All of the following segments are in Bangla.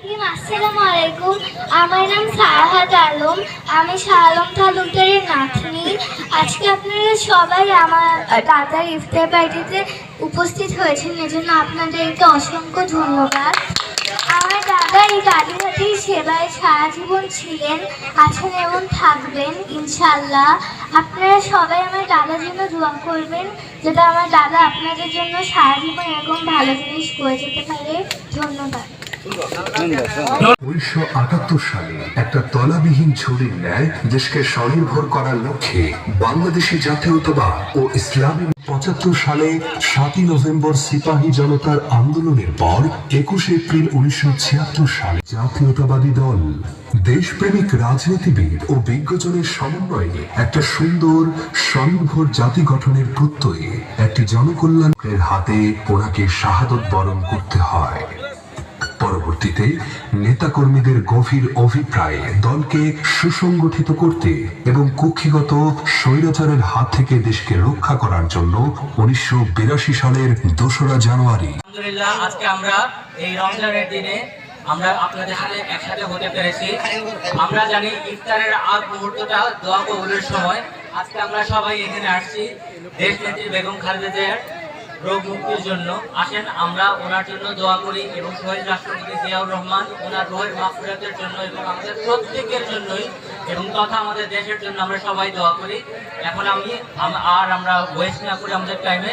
আসসালামু আলাইকুম আমার নাম সারাহাত আলম আমি শাহ আলম তালুকদারের নাতনি। আজকে আপনারা সবাই আমার দাদার ইফতার পার্টিতে উপস্থিত হয়েছেন, এজন্য আপনাদেরকে অসংখ্য ধন্যবাদ। আমার দাদা এই গাড়িঘাটির সেবায় সারা জীবন ছিলেন, আছেন এবং থাকবেন ইনশাল্লাহ আপনারা সবাই আমার দাদার জন্য দোয়া করবেন যাতে আমার দাদা আপনাদের জন্য সারা জীবন এরকম ভালো জিনিস করে যেতে পারে। ধন্যবাদ। জাতীয়তাবাদী দল, দেশপ্রেমিক রাজনীতিবিদ ও বিজ্ঞজনের সমন্বয়ে একটা সুন্দর স্বনির্ভর জাতি গঠনের প্রত্যয়ে একটি জনকল্যাণের হাতে ওনাকে শাহাদত বরণ করতে হয়। পরবর্তীতে নেতাকর্মীদের গভীর অভিপ্রায়ে দলকে সুসংগঠিত করতে এবং কুক্ষিগত স্বৈরাচারের হাত থেকে দেশকে রক্ষা করার জন্য উনিশশো সালের দোসরা জানুয়ারি। আজকে আমরা এই রমজানের দিনে আমরা আপনাদের সাথে একসাথে হতে পেরেছি। আমরা জানি ইফতারের আগ মুহূর্তটা দোয়া কবুলের সময়। আজকে আমরা সবাই এখানে আসছি দেশ নেত্রী বেগম খালেদা জিয়ার রোগ মুক্তির জন্য। আসেন, আমরা ওনার জন্য দোয়া করি এবং শহীদ রাষ্ট্রপতি জিয়াউর রহমান ওনার রোহের মাফুরাতের জন্য এবং আমাদের প্রত্যেকের জন্যই এবং তথা আমাদের দেশের জন্য আমরা সবাই দোয়া করি। এখন আমি আর আমরা ওয়েস্ট না করে আমাদের টাইমে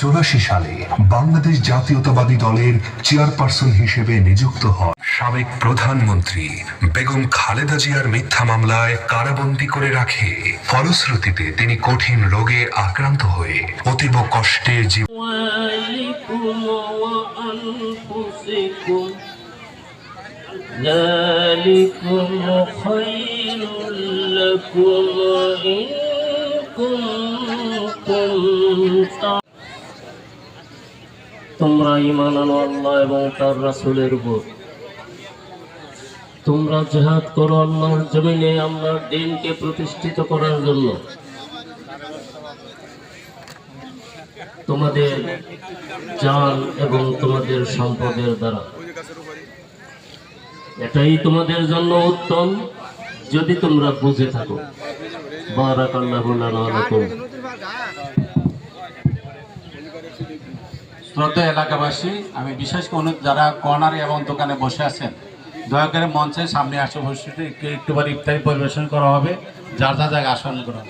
চৌরাশি সালে বাংলাদেশ জাতীয়তাবাদী দলের চেয়ারপারসন হিসেবে নিযুক্ত হন সাবেক প্রধানমন্ত্রী বেগম খালেদা জিয়ার মিথ্যা মামলায় কারাবন্দী করে রাখে ফলশ্রুতিতে তিনি কঠিন রোগে আক্রান্ত হয়ে অতীব কষ্টের জীবন أموالكم وأنفسكم ذلكم خير لكم إن كنتم تعلمون তোমরা ইমান আনো আল্লাহ এবং তার রাসূলের উপর তোমরা জেহাদ করো আল্লাহর জমিনে, আল্লাহর দিনকে প্রতিষ্ঠিত করার জন্য। তোমাদের জান এবং তোমাদের সম্পদের দ্বারা। এটাই তোমাদের জন্য উত্তম, যদি তোমরা বুঝে থাকো। শ্রদ্ধা এলাকাবাসী, আমি বিশেষ করে যারা কর্নারে এবং দোকানে বসে আছেন দয়া করে মঞ্চের সামনে আসে বসে একটু একটুবার ইফতারি পরিবেশন করা হবে। যার যা জায়গায় আসন করা